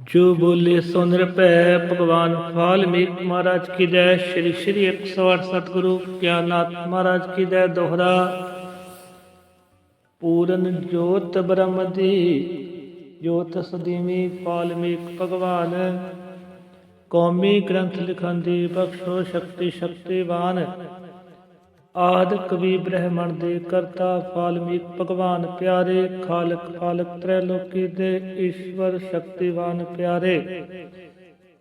ਜੋ ਬੋਲੇ ਸੋ ਨਿਰਭੈ, ਭਗਵਾਨ ਵਾਲਮੀਕ ਮਹਾਰਾਜ ਕੀ ਜੈ, ਸ਼੍ਰੀ ਸ਼੍ਰੀ 108 ਸਤਿਗੁਰੂ ਗਿਆਨਨਾਥ ਮਹਾਰਾਜ ਕੀ ਜੈ ਦੋਹਰਾ। ਪੂਰਨ ਜੋਤ ਬ੍ਰਹਮ ਦੀ, ਜੋਤ ਸਦੀਵੀ ਵਾਲਮੀਕ ਭਗਵਾਨ। ਕੌਮੀ ਗ੍ਰੰਥ ਲਿਖਣ ਦੀ ਬਖਸ਼ੋ ਸ਼ਕਤੀ ਸ਼ਕਤੀਵਾਨ। ਆਦ ਕਵੀ ਬ੍ਰਹਮਣ ਦੇ ਕਰਤਾ ਵਾਲਮੀਕ ਭਗਵਾਨ ਪਿਆਰੇ, ਖਾਲਕ ਫਾਲਕ ਤ੍ਰੈ ਦੇ ਈਸ਼ਵਰ ਸ਼ਕਤੀਵਾਨ ਪਿਆਰੇ।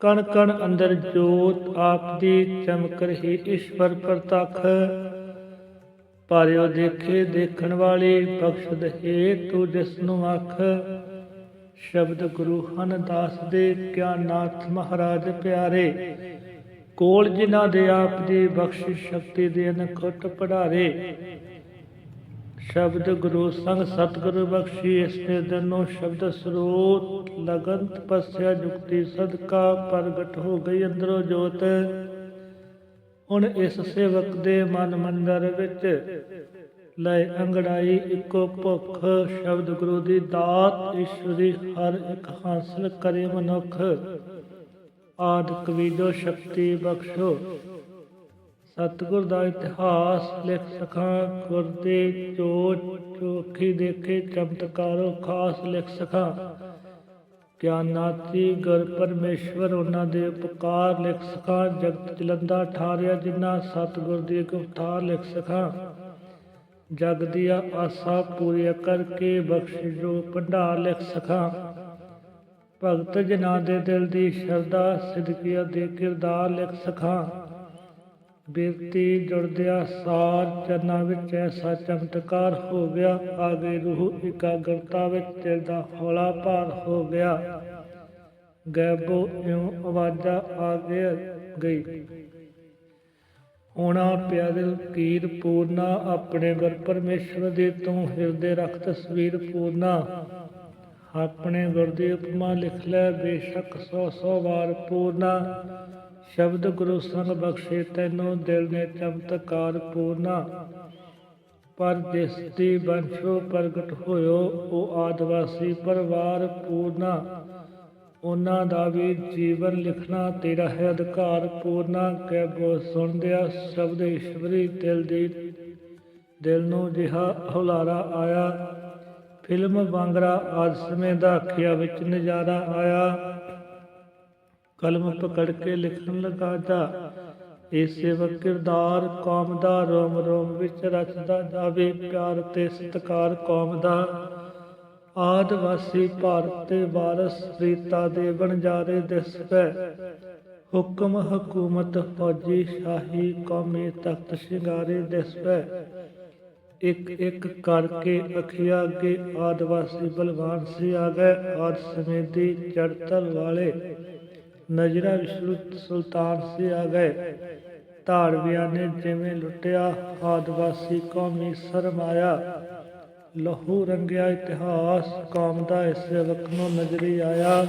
ਕਣ ਕਣ ਅੰਦਰ ਜੋਤ ਆਪ ਦੀ ਚਮਕ ਰਹੀ ਈਸ਼ਵਰ ਪ੍ਰਤੱਖ। ਪਾਰਿਓ ਦੇਖੇ ਦੇਖਣ ਵਾਲੀ ਬਖਸ਼ਦ ਦਹੇ ਤੂੰ ਜਿਸ ਨੂੰ ਆਖ। ਸ਼ਬਦ ਗੁਰੂ ਹਨ ਦਾਸ ਦੇ ਗਿਆਨਨਾਥ ਮਹਾਰਾਜ ਪਿਆਰੇ। ਕੋਲ ਜਿਨ੍ਹਾਂ ਦੇ ਆਪ ਦੀ ਬਖਸ਼ਿਸ਼ ਸ਼ਕਤੀ ਦੇ ਅਨਖਟ ਪੜਾਰੇ ਸ਼ਬਦ ਗੁਰੂ ਸੰਗ ਸਤਿਗੁਰੂ ਬਖਸ਼ੀ, ਇਸ ਦੇ ਦਿਨੋਂ ਸ਼ਬਦ ਸਰੋਤ ਲਗਨ ਤਪੱਸਿਆ ਜੁਗਤੀ ਸਦਕਾ ਪ੍ਰਗਟ ਹੋ ਗਈ ਅੰਦਰੋਂ ਜੋਤ। ਹੁਣ ਇਸ ਸੇਵਕ ਦੇ ਮਨ ਮੰਦਰ ਵਿੱਚ ਲੈ ਅੰਗੜਾਈ ਇੱਕੋ ਭੁੱਖ, ਸ਼ਬਦ ਗੁਰੂ ਦੀ ਦਾਤ, ਈਸ਼ਵਰੀ ਹਰ ਇੱਕ ਹਾਸਲ ਕਰੇ ਮਨੁੱਖ। ਆਦ ਕਵੀਜੋ ਸ਼ਕਤੀ ਬਖਸ਼ੋ। ਸਤਿਗੁਰ ਦਾ ਇਤਿਹਾਸ ਲਿਖ ਸਕਾਂ ਗੁਰਦੇ ਚੋਟ ਚੋਖੀ ਦੇਖੇ, ਚਮਤਕਾਰੋ ਖਾਸ ਲਿਖ ਸਕਾਂ ਗਿਆਨਾਤੀ ਗੁਰ ਪਰਮੇਸ਼ਵਰ, ਉਹਨਾਂ ਦੇ ਉਪਕਾਰ ਲਿਖ ਸਕਾਂ ਜਗਤ ਜਲੰਦਾ ਠਾਰਿਆ, ਜਿਨ੍ਹਾਂ ਸਤਿਗੁਰ ਦੀ ਗੁਫਤਾਰ ਲਿਖ ਸਕਾਂ ਜਗ ਦੀਆਂ ਆਸਾਂ ਪੂਰੀਆਂ ਕਰਕੇ ਬਖਸ਼ ਜੋ ਭੰਡਾਰ ਲਿਖ ਸਕਾਂ ਭਗਤ ਜਨਾਂ ਦੇ ਦਿਲ ਦੀ ਸ਼ਰਧਾ, ਸਿਦਕੀਆ ਦੇ ਕਿਰਦਾਰ ਲਿਖ ਸਖਾਂ ਬੇਨਤੀ, ਜੁੜਦਿਆ ਸਾਰ ਚਰਨਾਂ ਵਿੱਚ ਐਸਾ ਚਮਤਕਾਰ ਹੋ ਗਿਆ, ਆਗੇ ਰੂਹ ਇਕਾਗਰਤਾ ਵਿੱਚ ਦਿਲ ਦਾ ਹੌਲਾ ਭਾਰ ਹੋ ਗਿਆ। ਗੈਬੋ ਇਉਂ ਆਵਾਜ਼ਾਂ ਆ ਗਈ। ਹੋਣਾ ਪਿਆਦਲ ਕੀਰ ਪੂਰਨਾ, ਆਪਣੇ ਗੁਰ ਪਰਮੇਸ਼ਵਰ ਦੇ ਤੂੰ ਹਿਰਦੇ ਰੱਖ ਤਸਵੀਰ ਪੂਰਨਾ। ਆਪਣੇ ਗੁਰ ਉਪਮਾ ਲਿਖ ਲੈ, ਬੇਸ਼ੱਕ ਸੌ ਸੌ ਵਾਰ ਪੂਰਨਾ। ਸ਼ਬਦ ਗੁਰੂ ਸੰਗ ਬਖਸ਼ੇ, ਤੈਨੂੰ ਦਿਲ ਨੇ ਚਮਤਕਾਰ ਪੂਰਨਾ। ਪਰ ਜਿਸ ਦੀ ਬੰਸ਼ੋ ਪ੍ਰਗਟ ਹੋਇਓ, ਉਹ ਆਦਿਵਾਸੀ ਪਰਿਵਾਰ ਪੂਰਨਾ। ਉਹਨਾਂ ਦਾ ਵੀ ਜੀਵਨ ਲਿਖਣਾ ਤੇਰਾ ਹੈ ਅਧਿਕਾਰ ਪੂਰਨਾ। ਕਹਿ ਬੋ ਸੁਣਦਿਆ ਸ਼ਬਦ ਈਸ਼ਵਰੀ ਦਿਲ ਦੀ, ਦਿਲ ਨੂੰ ਜਿਹਾ ਹੁਲਾਰਾ ਆਇਆ। ਫਿਲਮ ਵਾਂਗਰਾ ਆਦ ਸਮੇਂ ਦਾ ਅੱਖਿਆ ਵਿੱਚ ਨਜ਼ਾਰਾ ਆਇਆ। ਕਲਮ ਪਕੜ ਕੇ ਲਿਖਣ ਲੱਗਾ ਜਾ, ਇਹ ਸੇਵਕ ਕਿਰਦਾਰ ਕੌਮ ਦਾ ਰੋਮ ਰੋਮ ਵਿੱਚ ਰਚਦਾ ਜਾਵੇ, ਪਿਆਰ ਤੇ ਸਤਕਾਰ ਕੌਮ ਦਾ। ਆਦਿਵਾਸੀ ਭਾਰਤ ਦੇ ਵਾਰਸ ਰੀਤਾ ਦੇ ਬਣਜਾਰੇ ਦਿਸ ਪੈ। ਹੁਕਮ ਹਕੂਮਤ ਫੌਜੀ ਸ਼ਾਹੀ ਕੌਮੀ ਤਖਤ ਸ਼ਿੰਗਾਰੇ ਦਿਸ ਪੈ। ਇੱਕ ਇੱਕ ਕਰਕੇ ਅਖਿਆ ਅੱਗੇ, ਆਦਿਵਾਸੀ ਬਲਵਾਨ ਸੀ ਆ ਗਏ ਆਦ ਸਮੇਂ ਚੜਤਲ ਵਾਲੇ, ਨਜ਼ਰਾ ਵਿਸ਼ਨੂੰ ਸੁਲਤਾਨ ਸੀ ਆ ਗਏ ਧਾੜਵਿਆਂ ਨੇ ਜਿਵੇਂ ਲੁੱਟਿਆ, ਆਦਿਵਾਸੀ ਕੌਮੀ ਸਰਮਾਇਆ ਲਹੂ ਰੰਗਿਆ ਇਤਿਹਾਸ, ਕੌਮ ਦਾ ਇਸ ਵਕਤ ਨੂੰ ਨਜ਼ਰੀ ਆਇਆ।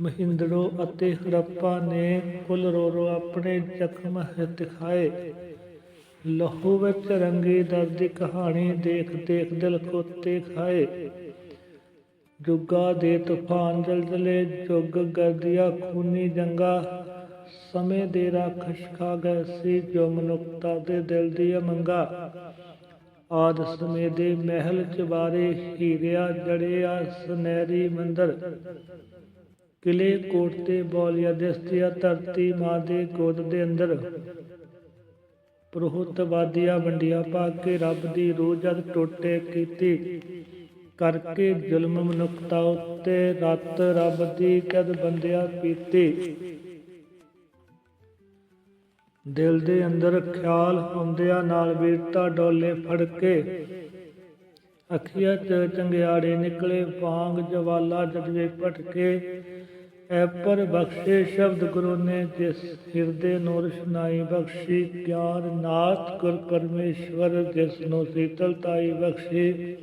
ਮਹਿੰਦੜੋ ਅਤੇ ਹਰੱਪਾ ਨੇ ਫੁੱਲ ਰੋ ਰੋ ਆਪਣੇ ਜ਼ਖਮ ਦਿਖਾਏ ਲਹੂ ਵਿੱਚ ਰੰਗੀ ਦਰਦ ਦੀ ਕਹਾਣੀ ਦੇਖ ਦੇਖ ਦਿਲ ਕੋਤੇ ਖਾਏ। ਜੁਗਾ ਦੇ ਤੂਫਾਨ ਜਲਜਲੇ, ਜੁਗ ਗਰਦਿਆ ਖੂਨੀ ਜੰਗਾ। ਸਮੇਂ ਦੇ ਰਾਖਸ਼ ਖਾ ਗਏ ਸੀ ਜੋ ਮਨੁੱਖਤਾ ਦੇ ਦਿਲ ਦੀ ਮੰਗਾ। ਆਦ ਸਮੇਂ ਦੇ ਮਹਿਲ ਚਵਾਰੇ ਹੀਰਿਆ ਜੜਿਆ ਸੁਨਹਿਰੀ ਮੰਦਰ। ਕਿਲੇ ਕੋਟ ਤੇ ਬੋਲੀਆ ਦਿਸਤਿਆ ਧਰਤੀ ਮਾਂ ਦੇ ਗੋਦ ਦੇ ਅੰਦਰ। ਪ੍ਰਹੁਤ ਵਾਦੀਆਂ ਵੰਡੀਆਂ ਪਾ ਰੱਬ ਦੀ ਰੂਹ ਟੋਟੇ ਕੀਤੀ। ਕਰਕੇ ਜ਼ੁਲਮ ਮਨੁੱਖਤਾ ਉੱਤੇ ਰਤ ਰੱਬ ਦੀ ਕਦ ਬੰਦਿਆ ਪੀਤੀ। ਦਿਲ ਦੇ ਅੰਦਰ ਖਿਆਲ ਹੁੰਦਿਆਂ ਨਾਲ ਵੀਰਤਾ ਡੋਲੇ ਫੜ ਕੇ ਅੱਖੀਆਂ ਚ ਚੰਗਿਆੜੇ ਨਿਕਲੇ, ਵਾਂਗ ਜਵਾਲਾ ਜਦਵੇ ਭਟਕੇ ਐ ਬਖਸ਼ੇ ਸ਼ਬਦ ਗੁਰੂ ਨੇ ਜਿਸ ਹਿਰਦੇ ਨੂੰ ਰਸ਼ਨਾਈ ਬਖਸ਼ੀ ਗਿਆਨ ਨਾਥ ਗੁਰ ਪਰਮੇਸ਼ਵਰ ਜਿਸ ਨੂੰ ਸੀਤਲਤਾਈ ਬਖਸ਼ੀ,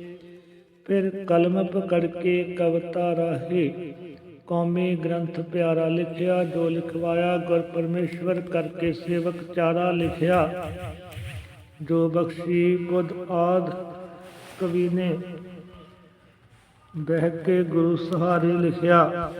ਫਿਰ ਕਲਮ ਪਕੜ ਕੇ ਕਵਤਾ ਰਾਹੀ, ਕੌਮੀ ਗ੍ਰੰਥ ਪਿਆਰਾ ਲਿਖਿਆ, ਜੋ ਲਿਖਵਾਇਆ ਗੁਰ ਪਰਮੇਸ਼ਵਰ ਕਰਕੇ ਸੇਵਕ ਚਾਰਾ ਲਿਖਿਆ, ਜੋ ਬਖਸ਼ੀ ਬੁੱਧ ਆਦ ਕਵੀ ਨੇ ਬਹਿ ਕੇ ਗੁਰੂ ਸਹਾਰੇ ਲਿਖਿਆ।